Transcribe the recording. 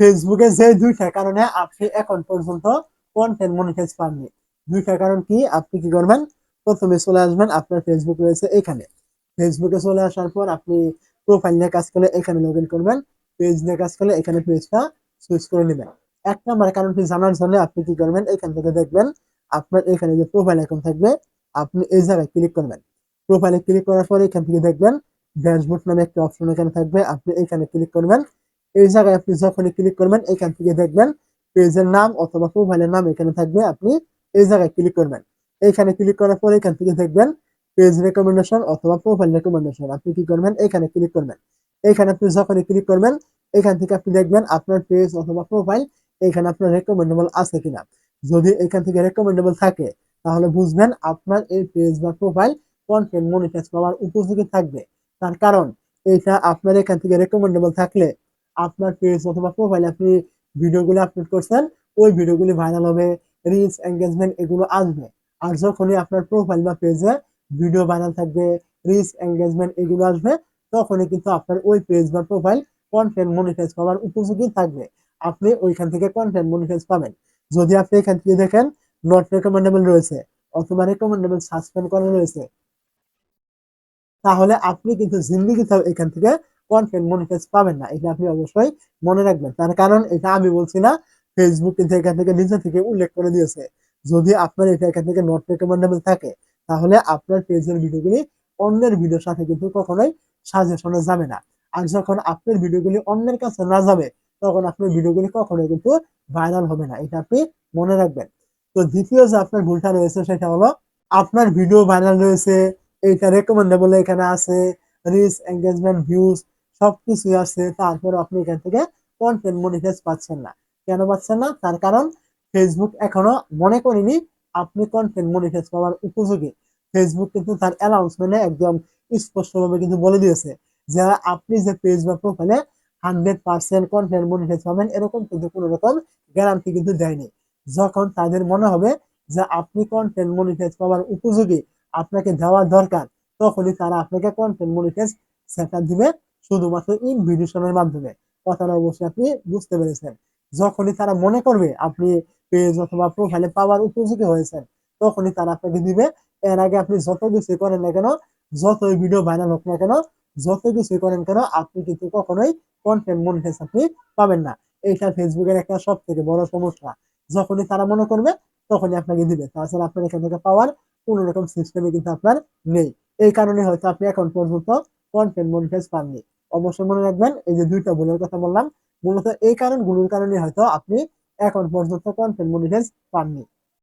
ফেসবুকে যে দুইটা কারণে আপনি এখন পর্যন্ত কন্টেন্ট মনিটাইজ পাননি। দুইটা কারণ কি? আপনি কি করবেন? প্রথমে চলে আসবেন আপনার ফেসবুক রয়েছে এখানে। ফেসবুকে চলে আসার পর আপনি প্রোফাইল নিয়ে কাজ করলে এখানে লগ ইন করবেন। পেজ নিয়ে কাজ করলে এখানে পেজটা সুইচ করে নেবেন। এক নম্বর কারণটি জানার জন্য আপনি কি করবেন? এখান থেকে দেখবেন আপনার এখানে যে প্রোফাইল আইকন থাকবে, আপনি এই জায়গায় ক্লিক করবেন। প্রোফাইলে ক্লিক করার পর এখান থেকে দেখবেন ড্যাশবোর্ড নামে একটা অপশন এখানে থাকবে। আপনি এখানে ক্লিক করবেন। এই জায়গায় আপনি যখনই ক্লিক করবেন, এখান থেকে দেখবেন পেজের নাম অথবা প্রোফাইলের নাম এখানে থাকবে, আপনি এই জায়গায় ক্লিক করবেন। এইখানে ক্লিক করার পর এখান থেকে দেখবেন পেজ রেকমেন্ডেশন অথবা প্রোফাইল রেকমেন্ডেশন আপনি কি করবেন? এখানে ক্লিক করবেন। এখানে আপনি যখনই ক্লিক করবেন, এখান থেকে আপনি দেখবেন আপনার পেজ অথবা প্রোফাইল এখানে আপনার রেকমেন্ডেবল আছে কিনা। যদি এখান থেকে রেকমেন্ডেবল থাকে, তাহলে বুঝবেন আপনার এই পেজ বা প্রোফাইল কন্টেন্ট মনিটাইজ পাওয়ার উপযোগী থাকবে। তার কারণ, এটা আপনার এখান থেকে রেকমেন্ডেবল থাকলে আপনার পেজ অথবা প্রোফাইলে আপনি ভিডিওগুলো আপলোড করছেন, ওই ভিডিওগুলি ভাইরাল হবে রিচ এঙ্গেজমেন্ট এগুলো আসবে। আর যখনই আপনার প্রোফাইল বা পেজে ভিডিও ভাইরাল থাকবে রিচ এঙ্গেজমেন্ট এগুলো আসবে, তখনই কিন্তু আপনার ওই পেজ বা প্রোফাইল কন্টেন্ট মনিটাইজ পাওয়ার উপযোগী থাকবে। আপনি ওইখান থেকে কন্টেন্ট মনিটাইজ পাবেন। যদি আপনি এখান থেকে দেখেন নট রেকমেন্ডেবল রয়েছে অথবা রেকমেন্ডেবল সাসপেন্ড করা রয়েছে, তাহলে আপনি কিন্তু জিন্দিগিতেও এখান থেকে কন্টেন্ট মনিটাইজ পাবেন না, এটা আপনি অবশ্যই মনে রাখবেন। তার কারণ এটা আমি বলছি না ফেসবুক কিন্তু এখান থেকে নিজে থেকে উল্লেখ করে দিয়েছে। যদি আপনার এটা এখান থেকে নট রেকমেন্ডেবল থাকে, তাহলে আপনার পেজের ভিডিওগুলি অন্যের ভিডিওর সাথে কিন্তু কখনোই সাজেশনে যাবে না। আর যখন আপনার ভিডিওগুলি অন্যের কাছে না যাবে, তখন আপনার ভিডিওগুলি কখনোই কিন্তু ভাইরাল হবে না, এটা আপনি মনে রাখবেন। তো দ্বিতীয় যে আপনার ভুলটা রয়েছে, সেটা হলো আপনার ভিডিও ভাইরাল রয়েছে, এইটা রেকমেন্ডেবল এখানে আছে রিচ এঙ্গেজমেন্ট ভিউজ সবকিছুই আছে তারপর আপনি এখান থেকে কন্টেন্ট মনিটাইজ পাচ্ছেন না। কেন পাচ্ছেন না? তার কারণ ফেসবুক এখনও মনে করেনি আপনি কন্টেন্ট মনিটাইজ পাওয়ার উপযোগী। ফেসবুক কিন্তু তার অ্যানাউন্সমেন্টে একদম স্পষ্টভাবে কিন্তু বলে দিয়েছে যে, আপনি যে পেজ বা প্রোফাইলে হান্ড্রেড পার্সেন্ট কন্টেন্ট মনিটাইজ পাবেন, এরকম কিন্তু কোনো রকম গ্যারান্টি কিন্তু দেয়নি। যখন তাদের মনে হবে যে, আপনি কন্টেন্ট মনিটাইজ পাওয়ার উপযোগী, আপনাকে দেওয়ার দরকার, তখনই তারা আপনাকে কন্টেন্ট মনিটাইজ সেটা দিবে শুধুমাত্র ইনভিটেশনের মাধ্যমে। কথাটা অবশ্যই আপনি বুঝতে পেরেছেন। যখনই তারা মনে করবে আপনি পেজ অথবা প্রোফাইলে পাওয়ার উপযোগী হয়েছেন, তখনই তারা আপনাকে দিবে। এর আগে আপনি যত কিছু করেন না কেন, যতই ভিডিও ভাইরাল হোক না কেন যত কিছু করেন কেন, আপনি কিন্তু কখনোই কন্টেন্ট মনিটাইজ আপনি পাবেন না। এইটা ফেসবুকের একটা সব থেকে বড় সমস্যা। যখনই তারা মনে করবে, তখনই আপনাকে দিবে। তাছাড়া আপনার এখান থেকে পাওয়ার কোনো রকম সিস্টেমে কিন্তু আপনার নেই। এই কারণে হয়তো আপনি এখন পর্যন্ত কন্টেন্ট মনিটাইজ পাননি। অবশ্যই মনে রাখবেন, এই যে দুইটা ভুলের কথা বললাম, মূলত এই কারণগুলোর কারণে হয়তো আপনি এখন পর্যন্ত কন্টেন্ট মনিটাইজ পাননি।